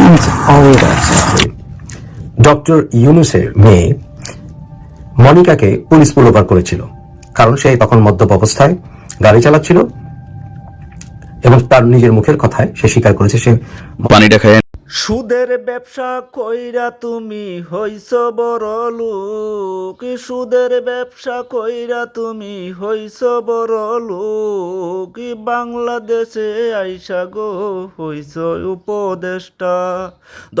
And all of that. Doctor ইউনুসের মেয়ে মনিকাকে police pullover করেছিল কারণ সে তখন মদ্যপ অবস্থায় গাড়ি চালাচ্ছিল এবং তার নিজের মুখের কথায় সে স্বীকার করেছে সে পানিটা খাইয়ে সুদের ব্যবসা কইরা তুমি হইছ বড় লোক। সুদের ব্যবসা কইরা তুমি হইছ বড় লোক। বাংলাদেশে আইসা গো হইছ উপদেষ্টা।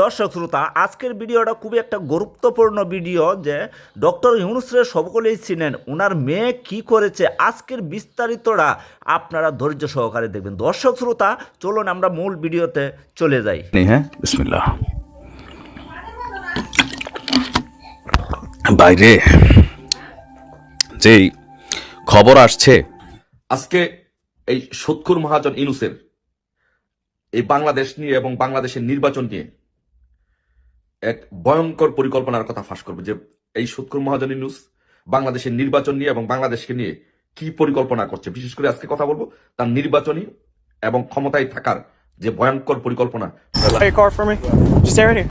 দর্শক শ্রোতা, আজকের ভিডিওটা খুবই একটা গুরুত্বপূর্ণ ভিডিও যে ডক্টর ইউনুসরে সকলেই চিনেন। ওনার মেয়ে কি করেছে, আজকের বিস্তারিতটা আপনারা ধৈর্য সহকারে দেখবেন। দর্শক শ্রোতা, চলুন আমরা মূল ভিডিওতে চলে যাই। হ্যাঁ বিসমিল্লাহ। বাইরে যেই খবর আসছে, আজকে এই সৎকুর মহাজন ইনুসের এই বাংলাদেশ নিয়ে এবং বাংলাদেশের নির্বাচন নিয়ে এক ভয়ঙ্কর পরিকল্পনার কথা ফাঁস করবে যে এই সৎকুর মহাজন ইনুস বাংলাদেশের নির্বাচন নিয়ে এবং বাংলাদেশকে নিয়ে কি পরিকল্পনা করছে। বিশেষ করে আজকে কথা বলব, তার নির্বাচনী এবং ক্ষমতায় থাকার যে ভয়ঙ্কর পরিকল্পনা Play a card for me. Just stand right here.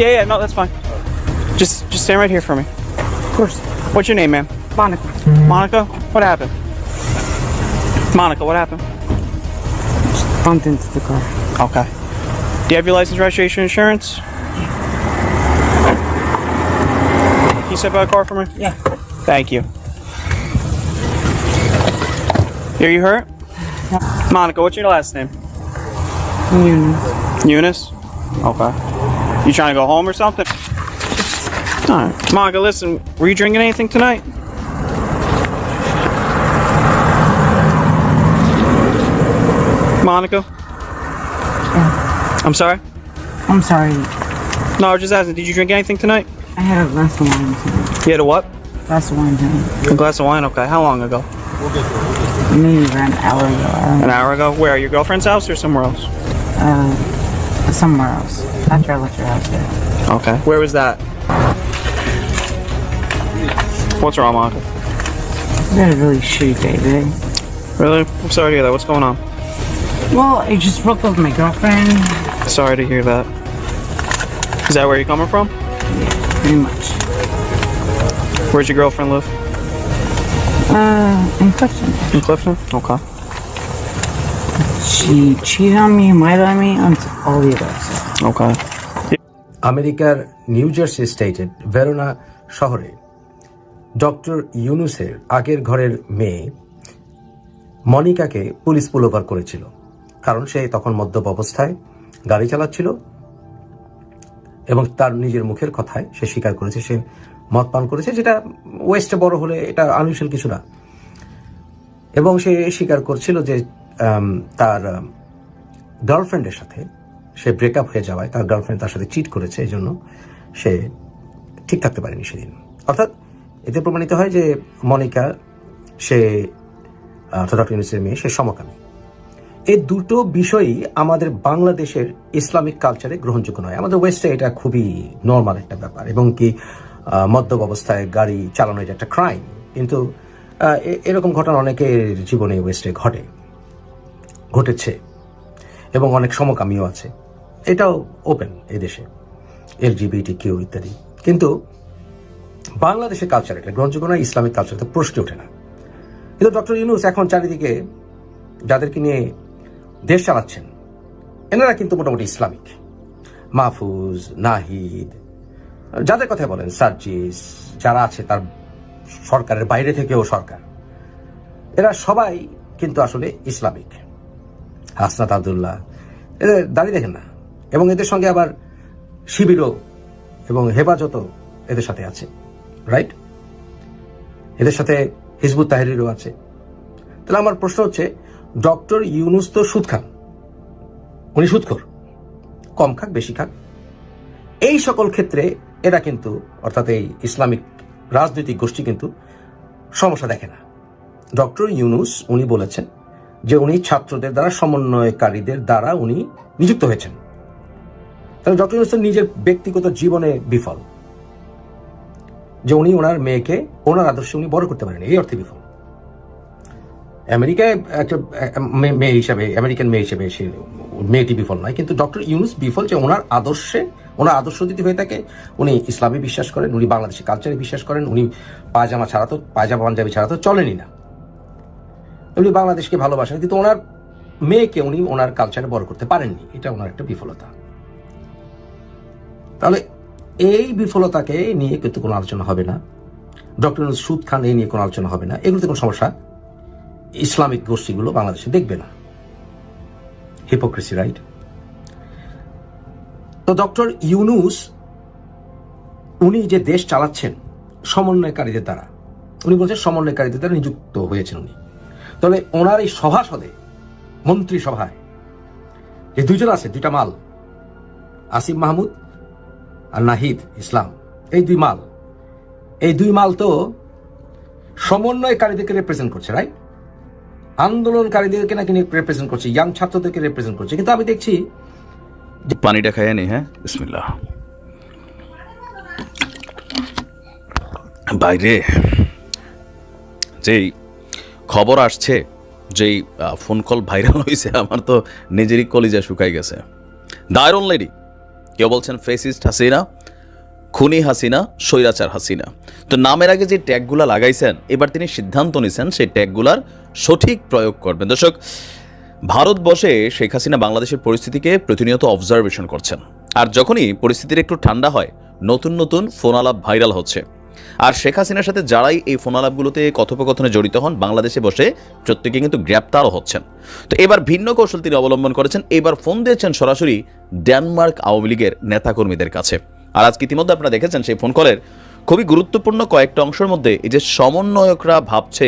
Yeah, yeah, no, that's fine. Just, just stand right here for me. Of course. What's your name, ma'am? Monica. Monica. What happened? Monica, what happened? Bumped into the car. Okay. Do you have your license, registration, insurance? Can you step out a car for me? Yeah. Thank you. Are you hurt? Monica, what's your last name? Eunice. Eunice? Okay. You trying to go home or something? Alright. Monica, listen, were you drinking anything tonight? Monica? I'm sorry? I'm sorry. No, I was just asking, did you drink anything tonight? I had a glass of wine tonight. You had a what? Glass of wine tonight. A glass of wine? Okay. How long ago? Maybe an hour ago. An hour ago? Where? Your girlfriend's house or somewhere else? Uh, somewhere else. After I left your house there. Okay. Where was that? What's wrong, Monica? I had a really shitty day today. Really? I'm sorry to hear that. What's going on? Well, I just broke up with my girlfriend. Sorry to hear that. Is that where you're coming from? Pretty much. Where's your girlfriend live? Uh, in Clifton. In Clifton? Okay. She cheated on me, lied on me, and all the other stuff. Okay. আমেরিকার New Jersey স্টেটের Verona শহরে doctor ইউনুসের আগের ঘরের মেয়ে মনিকাকে police pullover করেছিল কারণ সে তখন মদ্যপ অবস্থায় গাড়ি চালাচ্ছিল এবং তার নিজের মুখের কথায় সে স্বীকার করেছে সে মদ পান করেছে যেটা ওয়েস্টে বড় হলে এটা আনইউশাল কিছু না। এবং সে স্বীকার করছিল যে তার গার্লফ্রেন্ডের সাথে সে ব্রেকআপ হয়ে যাওয়ায় তার গার্লফ্রেন্ড তার সাথে চিট করেছে, এই জন্য সে ঠিক থাকতে পারেনি সেদিন। অর্থাৎ এতে প্রমাণিত হয় যে মনিকা, সে ডক্টর মেয়ে, সে সমকামী। এই দুটো বিষয়ই আমাদের বাংলাদেশের ইসলামিক কালচারে গ্রহণযোগ্য নয়। আমাদের ওয়েস্টে এটা খুবই নর্মাল একটা ব্যাপার। এবং কি মদ্যপ অবস্থায় গাড়ি চালানো এটা একটা ক্রাইম কিন্তু এরকম ঘটনা অনেকের জীবনে ওয়েস্টে ঘটে, ঘটেছে, এবং অনেক সমকামীও আছে। এটাও ওপেন এদেশে এলজিবিটি কিউ ইত্যাদি। কিন্তু, বাংলাদেশের কালচার এটা, গ্রহণযোগ্য নয়, ইসলামিক কালচার তো প্রশ্ন ওঠে না। কিন্তু ডক্টর ইউনুস এখন চারিদিকে যাদেরকে নিয়ে দেশ চালাচ্ছেন, এনারা কিন্তু মোটামুটি ইসলামিক। মাহফুজ, নাহিদ যাদের কথা বলেন, সার্জিস, যারা আছে তার সরকারের বাইরে থেকেও সরকার, এরা সবাই কিন্তু আসলে ইসলামিক। হাসনাত আবদুল্লাহ, এদের দাঁড়িয়ে দেখেন না। এবং এদের সঙ্গে আবার শিবিরও এবং হেফাজতও এদের সাথে আছে রাইট এদের সাথে হিজবুত তাহরিরও আছে। তাহলে আমার প্রশ্ন হচ্ছে, ডক্টর ইউনুস তো সুদ খান। উনি সুদখোর। কম খাক, বেশি খাক। এই সকল ক্ষেত্রে এরা কিন্তু, অর্থাৎ এই ইসলামিক রাজনৈতিক গোষ্ঠী কিন্তু সমস্যা দেখে না। ডক্টর ইউনুস উনি বলেছেন যে উনি ছাত্রদের দ্বারা, সমন্বয়কারীদের দ্বারা উনি নিযুক্ত হয়েছেন। তাহলে ডক্টর ইউনুস নিজের ব্যক্তিগত জীবনে বিফল। যে উনি ওনার মেয়েকে, ওনার আদর্শে উনি বড় করতে পারেন, এই অর্থে বিফল। আমেরিকায় একটা মেয়ে হিসাবে, আমেরিকান মেয়ে হিসেবে সে, মেয়েটি বিফল নয়, কিন্তু ডক্টর ইউনুস বিফল যে ওনার আদর্শে ওনার আদর্শ যদি হয়ে থাকে, উনি ইসলামে বিশ্বাস করেন, উনি বাংলাদেশি কালচারে বিশ্বাস করেন, উনি পায়জামা ছাড়া তো পায়জামা, পাঞ্জাবি ছাড়া তো চলেনই না। উনি বাংলাদেশকে ভালোবাসেন, কিন্তু ওনার মেয়েকে উনি ওনার কালচারে বড় করতে পারেননি। এটা ওনার একটা বিফলতা। তাহলে এই বিফলতাকে নিয়ে কিন্তু কোনো আলোচনা হবে না। ডক্টর সুদ খান এই নিয়ে কোনো আলোচনা হবে না। এগুলোতে কোনো সমস্যা। ইসলামিক গোষ্ঠীগুলো বাংলাদেশে দেখবে না। হিপোক্রেসি রাইট তো ডক্টর ইউনুস, উনি যে দেশ চালাচ্ছেন, সমন্বয়কারীদের দ্বারা, উনি বলছেন সমন্বয়কারীদের দ্বারা নিযুক্ত হয়েছেন উনি। তবে ওনার এই সভাসদে মন্ত্রী সভায় যে দুইজন আছে, দুইটা মাল, আসিফ মাহমুদ আর নাহিদ ইসলাম, এই দুই মাল, এই দুই মাল তো সমন্বয়কারীদেরকে রিপ্রেজেন্ট করছে রাইট আন্দোলনকারীদেরকে নাকি রিপ্রেজেন্ট করছে ইয়াং ছাত্রদেরকে রিপ্রেজেন্ট করছে। কিন্তু আমি দেখছি পানিটা খাইয়ে নি হ্যাঁ? বিসমিল্লাহ। বাইরে যেই খবর আসছে, যেই ফোন কল ভাইরাল হয়েছে আমার তো নিজেরই কলিজা শুকাই গেছে। দায়রন লেডি কেউ বলছেন ফেসিস্ট হাসিনা, খুনি হাসিনা, স্বৈরাচার হাসিনা। তো নামের আগে যে ট্যাগগুলা লাগাইছেন, এবার তিনি সিদ্ধান্ত নিছেন সেই ট্যাগগুলার সঠিক প্রয়োগ করবেন। দর্শক ভারতবর্ষে শেখ হাসিনা বাংলাদেশের পরিস্থিতিকে প্রতিনিয়ত অবজারভেশন করছেন। আর যখনই পরিস্থিতির একটু ঠান্ডা হয়, নতুন নতুন ফোন আলাপ ভাইরাল হচ্ছে। আর শেখ হাসিনার সাথে যারাই এই ফোন আলাপগুলোতে কথোপকথনে জড়িত হন, বাংলাদেশে বসে প্রত্যেকে কিন্তু গ্রেপ্তারও হচ্ছেন। তো এবার ভিন্ন কৌশল তিনি অবলম্বন করেছেন। এবার ফোন দিয়েছেন সরাসরি ডেনমার্ক আওয়ামী লীগের নেতাকর্মীদের কাছে। আর আজকে ইতিমধ্যে আপনারা দেখেছেন সেই ফোন কলের খুবই গুরুত্বপূর্ণ কয়েকটা অংশের মধ্যে এই যে সমন্বয়করা ভাবছে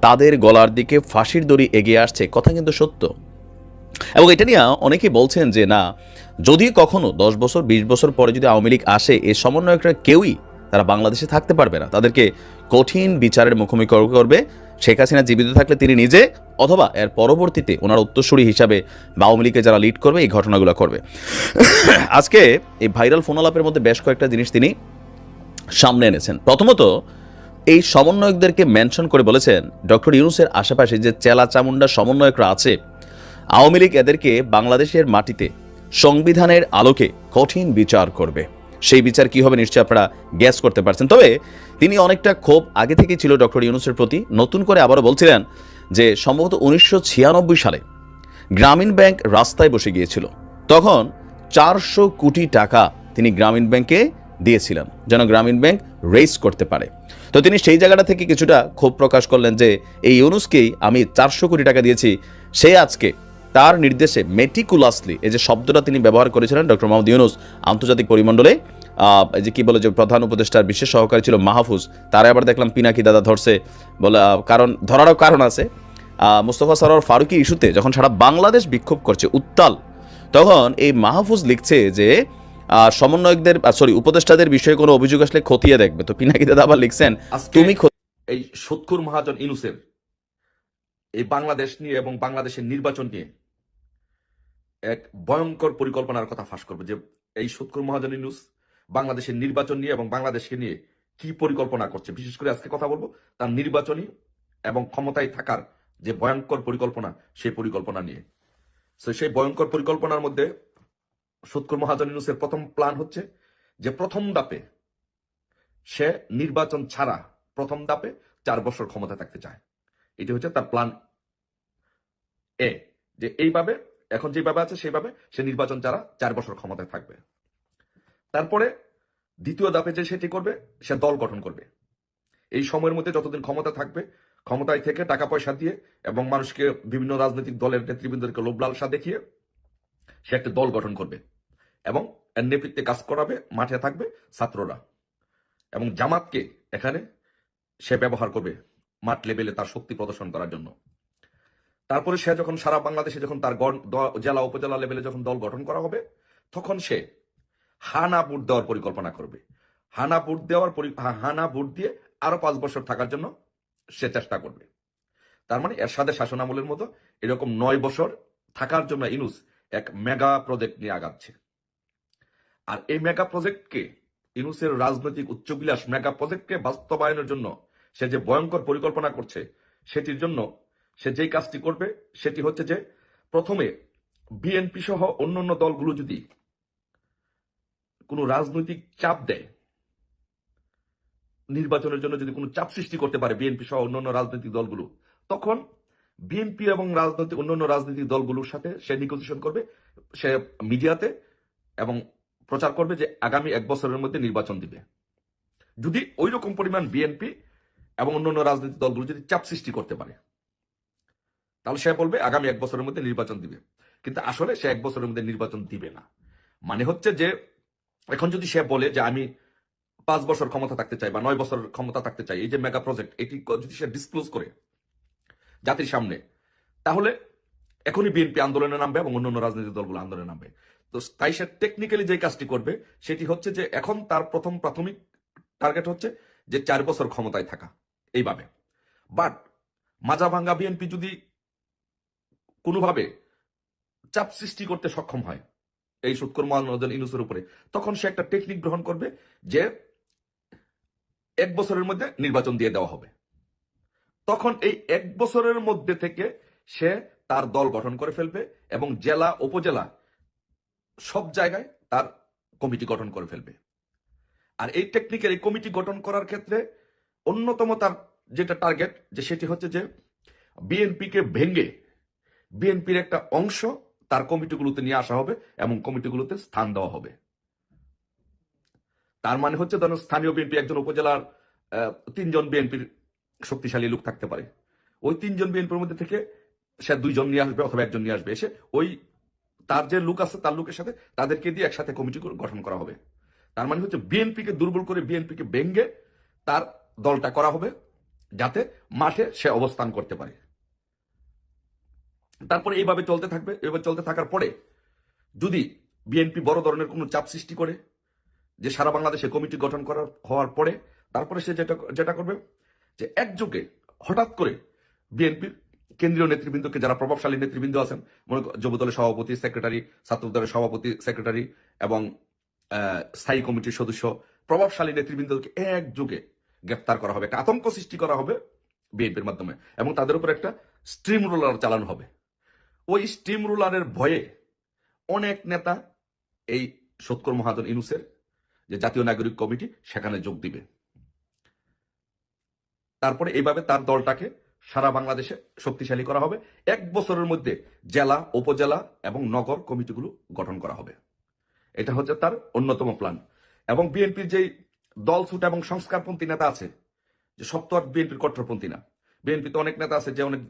তাদের গলার দিকে ফাঁসির দড়ি এগিয়ে আসছে। কথা কিন্তু সত্য। এবং এটা নিয়ে অনেকেই বলছেন যে, না যদি কখনো দশ বছর, বিশ বছর পরে যদি আওয়ামী লীগ আসে এই সমন্বয়করা কেউই তারা বাংলাদেশে থাকতে পারবে না। তাদেরকে কঠিন বিচারের মুখোমুখি করবে। শেখ হাসিনা জীবিত থাকলে তিনি নিজে অথবা এর পরবর্তীতে ওনার উত্তরসূরি হিসাবে বা আওয়ামী লীগকে যারা লিড করবে, এই ঘটনাগুলো করবে। আজকে এই ভাইরাল ফোন আলাপের মধ্যে বেশ কয়েকটা জিনিস তিনি সামনে এনেছেন। প্রথমত এই সমন্বয়কদেরকে মেনশন করে বলেছেন ডক্টর ইউনুসের আশেপাশে যে চেলা চামুন্ডা সমন্বয়করা আছে, আওয়ামী লীগ এদেরকে বাংলাদেশের মাটিতে সংবিধানের আলোকে কঠিন বিচার করবে। সেই বিচার কি হবে নিশ্চয়ই আপনারা গ্যাস করতে পারছেন। তবে তিনি অনেকটা ক্ষোভ আগে থেকেই ছিল ডক্টর ইউনুসের প্রতি। নতুন করে আবারও বলছিলেন যে সম্ভবত উনিশশো ছিয়ানব্বই সালে গ্রামীণ ব্যাংক রাস্তায় বসে গিয়েছিল। তখন চারশো কোটি টাকা তিনি গ্রামীণ ব্যাংকে দিয়েছিলেন। যেন গ্রামীণ ব্যাংক রেস করতে পারে। তো তিনি সেই জায়গাটা থেকে কিছুটা ক্ষোভ প্রকাশ করলেন যে এই ইউনুসকেই আমি চারশো কোটি টাকা দিয়েছি। সে আজকে তার নির্দেশে মেটিকুলাসলি এই যে শব্দটা তিনি ব্যবহার করেছিলেন ডক্টর মোহাম্মদ ইউনুস আন্তর্জাতিক পরিমণ্ডলে যে কি বলে যে প্রধান উপদেষ্টার বিশেষ সহকারী ছিল মাহফুজ, তারা আবার দেখলাম পিনাকি দাদা ধরছে। বলে কারণ, ধরারও কারণ আছে। মোস্তফা সরোয়ার ফারুকি ইস্যুতে যখন সারা বাংলাদেশ বিক্ষোভ করছে উত্তাল, তখন এই মাহফুজ লিখছে যে সমন্বয়কদের সরি উপদেষ্টাদের বিষয়ে কোনো অভিযোগ আসলে খতিয়ে দেখবে। তো পিনাকি দাদা আবার লিখছেন তুমি এই সৎকুর মহাজন ইনুসের এই বাংলাদেশ নিয়ে এবং বাংলাদেশের নির্বাচন নিয়ে এক ভয়ঙ্কর পরিকল্পনার কথা ফাঁস করবে যে এই সৎকুর মহাজন ইনুস বাংলাদেশের নির্বাচন নিয়ে এবং বাংলাদেশকে নিয়ে কি পরিকল্পনা করছে। বিশেষ করে আজকে কথা বলব তার নির্বাচনী এবং ক্ষমতায় থাকার যে ভয়ঙ্কর পরিকল্পনা সেই পরিকল্পনা নিয়ে। সেই ভয়ঙ্কর পরিকল্পনার মধ্যে সৎকুর মহাজন ইনুসের প্রথম প্ল্যান হচ্ছে যে প্রথম দাপে সে নির্বাচন ছাড়া প্রথম দাপে চার বছর ক্ষমতা থাকতে চায়। এটি হচ্ছে তার প্ল্যান এ যে এইভাবে, এখন যেভাবে আছে সেইভাবে সে নির্বাচন ছাড়া চার বছর ক্ষমতায় থাকবে। তারপরে দ্বিতীয় দাপে যে সেটি করবে, সে দল গঠন করবে। এই সময়ের মধ্যে যতদিন ক্ষমতা থাকবে, ক্ষমতায় থেকে টাকা পয়সা দিয়ে এবং মানুষকে বিভিন্ন রাজনৈতিক দলের নেতৃবৃন্দকে লোভ লালসা দেখিয়ে সে একটা দল গঠন করবে। এবং নেতৃত্বে কাজ করাবে, মাঠে থাকবে ছাত্ররা। এবং জামাতকে এখানে সে ব্যবহার করবে মাঠ লেভেলে তার শক্তি প্রদর্শন করার জন্য। তারপরে সে যখন সারা বাংলাদেশে যখন তার জেলা, উপজেলা লেভেলে যখন দল গঠন করা হবে, তখন সে হানা ভোট দেওয়ার পরিকল্পনা করবে। হানা ভোট দেওয়ার হানা ভোট দিয়ে আরও পাঁচ বছর থাকার জন্য সে চেষ্টা করবে। তার মানে এরশাদের শাসনামলের মতো এরকম নয় বছর থাকার জন্য ইনুস এক মেগা প্রজেক্ট নিয়ে আগাচ্ছে। আর এই মেগা প্রজেক্টকে ইনুসের রাজনৈতিক উচ্চবিলাস মেগা প্রজেক্টকে বাস্তবায়নের জন্য সে যে ভয়ঙ্কর পরিকল্পনা করছে, সেটির জন্য সে যেই কাজটি করবে, সেটি হচ্ছে যে প্রথমে বিএনপি সহ অন্যান্য দলগুলো যদি কোনো রাজনৈতিক চাপ দেয়, নির্বাচনের জন্য যদি কোনো চাপ সৃষ্টি করতে পারে বিএনপি সহ অন্যান্য রাজনৈতিক দলগুলো, তখন বিএনপি এবং রাজনৈতিক, অন্যান্য রাজনৈতিক দলগুলোর সাথে সে নিগোসিয়েশন করবে, সে মিডিয়াতে এবং প্রচার করবে যে আগামী এক বছরের মধ্যে নির্বাচন দিবে। যদি ওই রকম পরিমাণ বিএনপি এবং অন্যান্য রাজনৈতিক দলগুলো যদি চাপ সৃষ্টি করতে পারে, তাহলে সে বলবে আগামী এক বছরের মধ্যে নির্বাচন দিবে। কিন্তু আসলে সে এক বছরের মধ্যে নির্বাচন দিবে না। মানে হচ্ছে যে, এখন যদি সে বলে যে আমি পাঁচ বছর ক্ষমতা থাকতে চাই বা নয় বছর ক্ষমতা থাকতে চাই, এই যে মেগা প্রজেক্ট এটি যদি সে ডিসক্লোজ করে জাতির সামনে, তাহলে এখনই বিএনপি আন্দোলনে নামবে এবং অন্যান্য রাজনৈতিক দলগুলো আন্দোলনে নামবে। তো তাই সে টেকনিক্যালি যে কাজটি করবে, সেটি হচ্ছে যে এখন তার প্রথম প্রাথমিক টার্গেট হচ্ছে যে চার বছর ক্ষমতায় থাকা, এইভাবে। বাট মাজা ভাঙ্গা বিএনপি যদি কোনোভাবে চাপ সৃষ্টি করতে সক্ষম হয়, এই সুৎকর মহানজন ইনুসের উপরে, তখন সে একটা টেকনিক গ্রহণ করবে যে এক বছরের মধ্যে নির্বাচন দিয়ে দেওয়া হবে। তখন এই এক বছরের মধ্যে থেকে সে তার দল গঠন করে ফেলবে এবং জেলা, উপজেলা সব জায়গায় তার কমিটি গঠন করে ফেলবে। আর এই টেকনিকের এই কমিটি গঠন করার ক্ষেত্রে অন্যতম তার যেটা টার্গেট যে সেটি হচ্ছে যে বিএনপিকে ভেঙে বিএনপির একটা অংশ তার কমিটিগুলোতে নিয়ে আসা হবে এবং কমিটিগুলোতে স্থান দেওয়া হবে। তার মানে হচ্ছে ধরুন স্থানীয় বিএনপি একজন উপজেলার তিনজন বিএনপির শক্তিশালী লোক থাকতে পারে। ওই তিনজন বিএনপির মধ্যে থেকে সে দুইজন নিয়ে আসবে অথবা একজন নিয়ে আসবে। এসে ওই তার যে লোক আছে, তার লোকের সাথে তাদেরকে দিয়ে একসাথে কমিটি করে গঠন করা হবে। তার মানে হচ্ছে বিএনপিকে দুর্বল করে বিএনপিকে ভেঙ্গে তার দলটা করা হবে, যাতে মাঠে সে অবস্থান করতে পারে। তারপরে এইভাবে চলতে থাকবে। এভাবে চলতে থাকার পরে যদি বিএনপি বড় ধরনের কোনো চাপ সৃষ্টি করে, যে সারা বাংলাদেশে কমিটি গঠন করার হওয়ার পরে, তারপরে সে যেটা যেটা করবে, যে একযোগে হঠাৎ করে বিএনপির কেন্দ্রীয় নেতৃবৃন্দকে যারা প্রভাবশালী নেতৃবৃন্দ আছেন, মনে যুব দলের সভাপতি, সেক্রেটারি, ছাত্র দলের সভাপতি, সেক্রেটারি এবং স্থায়ী কমিটির সদস্য, প্রভাবশালী নেতৃবৃন্দকে একযোগে গ্রেপ্তার করা হবে, একটা আতঙ্ক সৃষ্টি করা হবে বিএনপির মাধ্যমে এবং তাদের উপর একটা স্ট্রিম রোলার চালানো হবে। ওই স্টিম রুলারের ভয়ে অনেক নেতা এই সৎকর মহাজন ইনুসের যে জাতীয় নাগরিক কমিটি সেখানে যোগ দিবে। তারপরে এইভাবে তার দলটাকে সারা বাংলাদেশে শক্তিশালী করা হবে। এক বছরের মধ্যে জেলা, উপজেলা এবং নগর কমিটিগুলো গঠন করা হবে। এটা হচ্ছে তার অন্যতম প্ল্যান এবং বিএনপির যেই দলছুট এবং সংস্কারপন্থী নেতা আছে, যে সব তো আর বিএনপির কট্টরপন্থী না বিএনপি তো অনেক নেতা আছে যে অনেক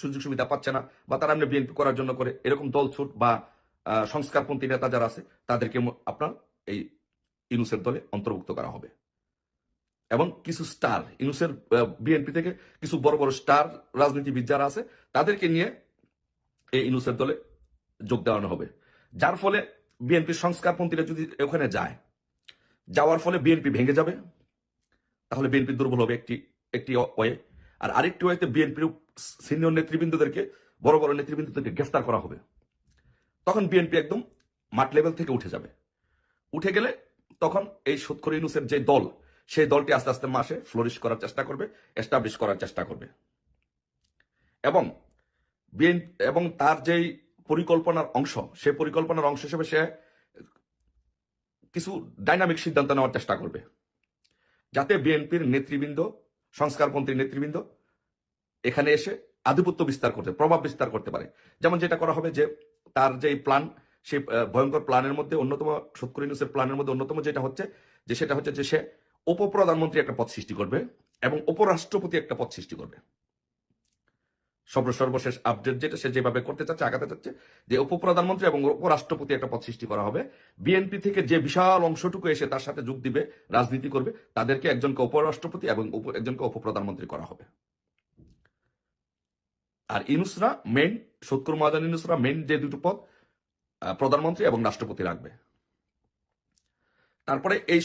সুযোগ সুবিধা পাচ্ছে না বা তারা এমনি বিএনপি করার জন্য করে, এরকম দলছুট বা সংস্কারপন্থী নেতা যারা আছে, তাদেরকে আপনার এই ইনুসের দলে অন্তর্ভুক্ত করা হবে। এবং কিছু স্টার ইনুসের বিএনপি থেকে কিছু বড় বড় স্টার রাজনীতিবিদ যারা আছে, তাদেরকে নিয়ে এই ইনুসের দলে যোগ দেওয়ানো হবে। যার ফলে বিএনপির সংস্কারপন্থীরা যদি ওখানে যায়, যাওয়ার ফলে বিএনপি ভেঙে যাবে, তাহলে বিএনপি দুর্বল হবে একটি একটি ওয়ে। আর আরেকটি ওয়েতে বিএনপির সিনিয়র নেতৃবৃন্দদেরকে, বড় বড় নেতৃবৃন্দদেরকে গ্রেফতার করা হবে। তখন বিএনপি একদম মাঠ লেভেল থেকে উঠে যাবে। উঠে গেলে তখন এই সুৎখর ইউনুসের যে দল সেই দলটি আস্তে আস্তে মাসে ফ্লোরিশ করার চেষ্টা করবে এস্টাবলিশ করার চেষ্টা করবে। এবং বিএন এবং তার যেই পরিকল্পনার অংশ, সেই পরিকল্পনার অংশ হিসেবে সে কিছু ডাইনামিক সিদ্ধান্ত নেওয়ার চেষ্টা করবে। যাতে বিএনপির নেতৃবৃন্দ, সংস্কারপন্থী নেতৃবৃন্দ এখানে এসে আধিপত্য বিস্তার করতে, প্রভাব বিস্তার করতে পারে। যেমন যেটা করা হবে যে তার যে প্ল্যান সেই ভয়ঙ্কর প্ল্যানের মধ্যে অন্যতম, সৎকর ইউনুসের প্ল্যানের মধ্যে অন্যতম যেটা হচ্ছে, যে সেটা হচ্ছে যে সে উপপ্রধানমন্ত্রী একটা পদ সৃষ্টি করবে এবং উপরাষ্ট্রপতি একটা পদ সৃষ্টি করবে। সর্বশেষ আপডেট যেটা সে যেভাবে করতে চাচ্ছে, আগাতে চাচ্ছে, যে উপপ্রধানমন্ত্রী এবং উপরাষ্ট্রপতি একটা পদ সৃষ্টি করা হবে। বিএনপি থেকে যে বিশাল অংশটুকু এসে তার সাথে যোগ দিবে, রাজনীতি করবে, তাদেরকে একজনকে উপরাষ্ট্রপতি এবং একজনকে উপপ্রধানমন্ত্রী করা হবে। আর ইনুসরা মেন সত্তর মহাজান ইনুসরা মেন যে দুটো পদ প্রধানমন্ত্রী এবং রাষ্ট্রপতি রাখবে। তারপরে এই